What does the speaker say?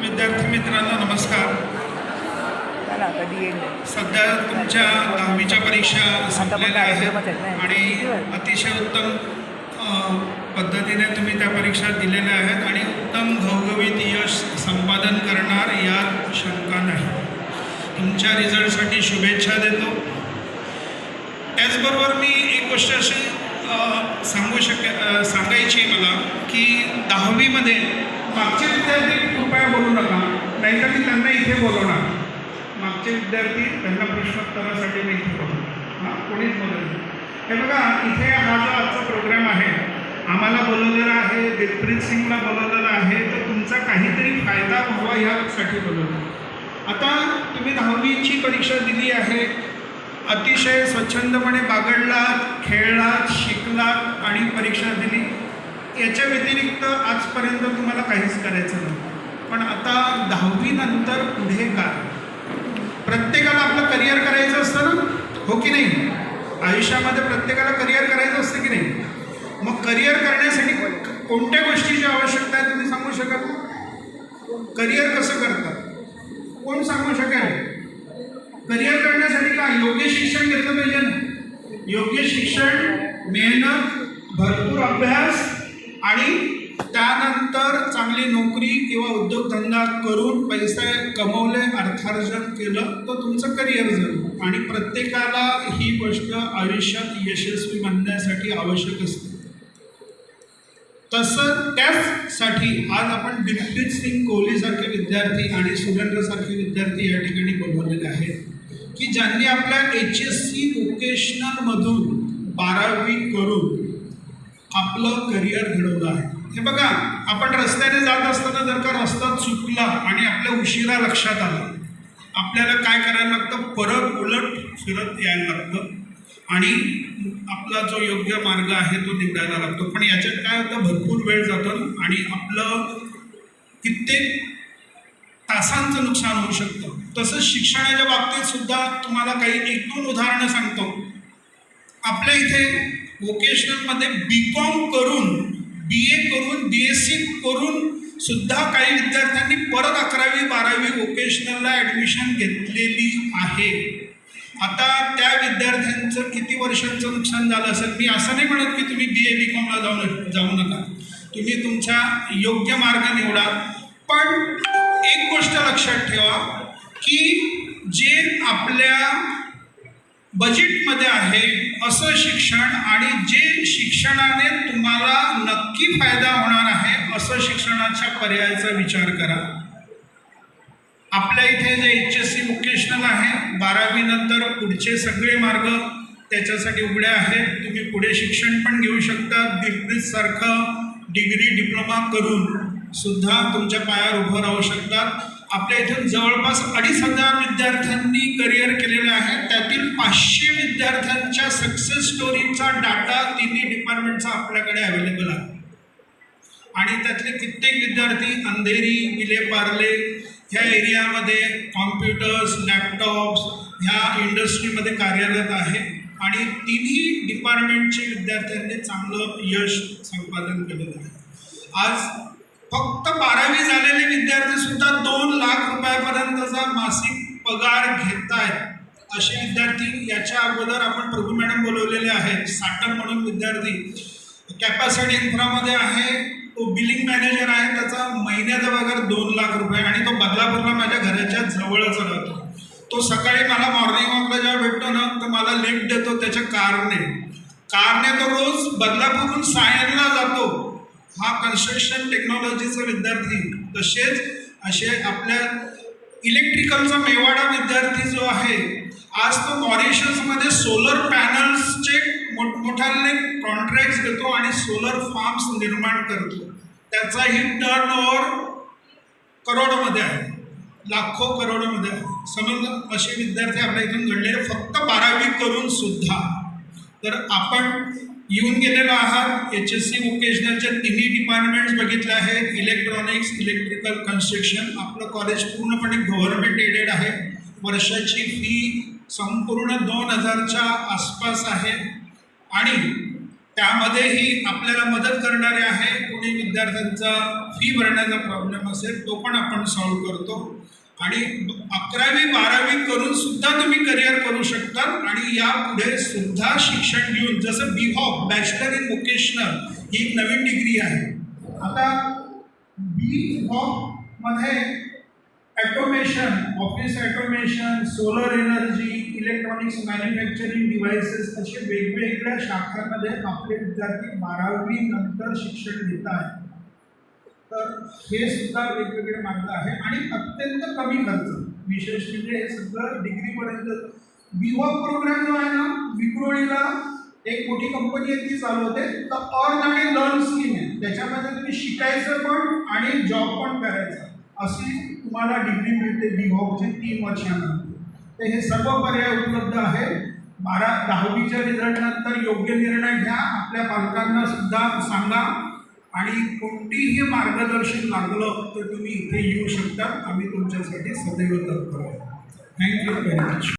विद्यार्थी मित्रांनो नमस्कार. सध्या तुमच्या दहावीच्या परीक्षा संपलेल्या आहेत. आणि अतिशय उत्तम पद्धतीने तुम्ही त्या परीक्षा दिलेल्या आहेत आणि उत्तम घवघवीत यश संपादन करणार यात शंका नाही. तुमच्या रिझल्टसाठी शुभेच्छा देतो. त्याचबरोबर मी एक गोष्ट अशी सांगू शके सांगायची मला की दहावीमध्ये मागचे विद्यार्थी कृपया बोलू नका नाहीतर मी त्यांना इथे बोलवणार. मागचे विद्यार्थी त्यांना प्रश्नोत्तरासाठी मी इथे बोलवणार. हां कोणीच बोलत नाही. हे बघा इथे हा जो आजचा प्रोग्राम आहे आम्हाला बोलवलेला आहे दिलप्रीत सिंगला बोलवलेला आहे तर तुमचा काहीतरी फायदा व्हावा ह्यासाठी बोलवलं आता तुम्ही दहावीची परीक्षा दिली आहे. अतिशय स्वच्छंदपणे बागडलात खेळलात शिकलात आणि परीक्षा दिली. याच्या व्यतिरिक्त आजपर्यंत तुम्हाला काहीच करायचं नव्हतं. पण आता दहावीनंतर पुढे काय? प्रत्येकाला आपलं करिअर करायचं असतं ना? हो की नाही? आयुष्यामध्ये प्रत्येकाला करिअर करायचं असतं की नाही? मग करिअर करण्यासाठी कोणत्या गोष्टीची आवश्यकता आहे तुम्ही सांगू शकाल? करिअर कसं करतात? कोण सांगू शकेल? करिअर करण्यासाठी काय? योग्य शिक्षण घेतलं पाहिजे ना. योग्य शिक्षण मेहनत भरपूर अभ्यास आणि त्यानंतर चांगली नोकरी किंवा उद्योगधंदा करून पैसे कमवले अर्थार्जन केलं तर तुमचं करिअर झालं आणि प्रत्येकाला ही गोष्ट आयुष्यात यशस्वी बनण्यासाठी आवश्यक असते. तसं त्याचसाठी आज आपण दिलप्रीत सिंग कोहलीसारखे विद्यार्थी आणि सुरेंद्रसारखे विद्यार्थी या ठिकाणी बोलवलेले आहेत की ज्यांनी आपल्या एच एस सी वोकेशनलमधून बारावी करून आपलं करिअर घडवलं आहे. हे बघा आपण रस्त्याने जात असताना जर का रस्ता चुकला आणि आपल्या उशिरा लक्षात आलं आपल्याला काय करायला लागतं? परत उलट फिरत यायला लागतं. आणि आपला जो योग्य मार्ग आहे तो निवडायला लागतो. पण याच्यात काय होतं? भरपूर वेळ जातो आणि आपलं कित्येक तासांचं नुकसान होऊ शकतं. तसंच शिक्षणाच्या बाबतीत सुद्धा तुम्हाला काही एक दोन उदाहरणं सांगतो. आपल्या इथे व्होकेशनलमध्ये बी कॉम करून बी ए करून बी एस सी करून सुद्धा काही विद्यार्थ्यांनी परत अकरावी बारावी व्होकेशनलला ॲडमिशन घेतलेली आहे. आता त्या विद्यार्थ्यांचं किती वर्षांचं नुकसान झालं असेल? मी असं नाही म्हणत की तुम्ही बी ए बी कॉमला जाऊ जाऊ नका. तुम्ही तुमचा योग्य मार्ग निवडा. पण एक गोष्ट लक्षात ठेवा की जे आपल्या बजेटमध्ये आहे असं शिक्षण आणि जे शिक्षणाने तुम्हाला नक्की फायदा होणार आहे असं शिक्षणाच्या पर्यायाचा विचार करा. आपल्या इथे जे एच एस सी वोकेशनल आहे बारावीनंतर पुढचे सगळे मार्ग त्याच्यासाठी उघडे आहेत. तुम्ही पुढे शिक्षण पण घेऊ शकता दिलप्रीतसारखं डिग्री डिप्लोमा करून सुद्धा तुमच्या पायावर उभं राहू शकतात. आपल्या इथून जवळपास अडीच हजार विद्यार्थ्यांनी करिअर केलेलं आहे. त्यातील पाचशे विद्यार्थ्यांच्या सक्सेस स्टोरीचा डाटा तिन्ही डिपार्टमेंटचा आपल्याकडे अवेलेबल आहे. आणि त्यातले कित्येक विद्यार्थी अंधेरी विलेपार्ले ह्या एरियामध्ये कॉम्प्युटर्स लॅपटॉप्स ह्या इंडस्ट्रीमध्ये कार्यरत आहे. आणि तिन्ही डिपार्टमेंटचे विद्यार्थ्यांनी चांगलं यश संपादन केलेलं आहे. आज फक्त बारावी झालेले विद्यार्थी सुद्धा दोन लाख रुपयापर्यंतचा मासिक पगार घेत आहेत असे विद्यार्थी याच्या अगोदर आपण प्रभू मॅडम बोलवलेले आहेत. साटम म्हणून विद्यार्थी. कॅपॅसिटी इन्फ्रामध्ये आहे. तो बिलिंग मॅनेजर आहे. त्याचा महिन्याचा पगार दोन लाख रुपये आणि तो बदलापूरला माझ्या घराच्या जवळच राहतो. तो सकाळी मला मॉर्निंग वॉकला जेव्हा भेटतो ना तर मला लिफ्ट देतो. त्याच्या कारने. कारने तो रोज बदलापूरहून सायनला जातो. हा कन्स्ट्रक्शन टेक्नॉलॉजीचा विद्यार्थी तसेच असे आपल्या इलेक्ट्रिकलचा मेवाडा विद्यार्थी जो आहे आज तो मॉरिशसमध्ये सोलर पॅनल्सचे मोठमोठ्याने कॉन्ट्रॅक्ट्स घेतो आणि सोलर फार्म्स निर्माण करतो. त्याचाही टर्न ओव्हर करोडमध्ये आहे. लाखो करोडमध्ये आहे. समजलं असे विद्यार्थी आपल्या इथून घडलेले फक्त बारावी करून सुद्धा. तर आपण येऊन गेलेलो आहात. एच एस सी व्होकेशनलचे तिन्ही डिपार्टमेंट्स बघितले आहेत. इलेक्ट्रॉनिक्स इलेक्ट्रिकल कन्स्ट्रक्शन आपलं कॉलेज पूर्णपणे गव्हर्नमेंट एडेड आहे. वर्षाची फी संपूर्ण दोन हजारच्या आसपास आहे. आणि त्यामध्येही आपल्याला मदत करणारे आहे. कोणी विद्यार्थ्यांचा फी भरण्याचा प्रॉब्लेम असेल तो पण आपण सॉल्व्ह करतो. आणि अकरावी बारावी करून सुद्धा तुम्ही करिअर करू शकता. आणि यापुढे सुद्धा शिक्षण घेऊन जसं B hoc bachelor in vocational ही एक नवीन डिग्री आहे. आता बी मध्ये automation office automation solar energy electronics manufacturing devices असे वेगवेगळ्या शाखांमध्ये आपले विद्यार्थी बारावी नंतर शिक्षण घेत आहेत. तर हे सुद्धा वेगवेगळे मार्ग आहे आणि अत्यंत कमी खर्च. विशेष म्हणजे हे सगळं डिग्रीपर्यंत. विवा प्रोग्राम जो आहे ना विक्रोळीला एक मोठी कंपनी आहे ती चालवते तर अर्न आणि लर्न स्कीम आहे. त्याच्यामध्ये तुम्ही शिकायचं पण आणि जॉब पण करायचा. अशी तुम्हाला डिग्री मिळते विवॉकची तीन वर्षानंतर तर हे सर्व पर्याय उपलब्ध आहे. बारा दहावीच्या रिझल्टनंतर योग्य निर्णय घ्या. आपल्या पालकांना सुद्धा सांगा. आणि कोणतीही मार्गदर्शन लागलं तर तुम्ही इथे येऊ शकता. आम्ही तुमच्यासाठी सदैव तत्पर आहे. Thank you very much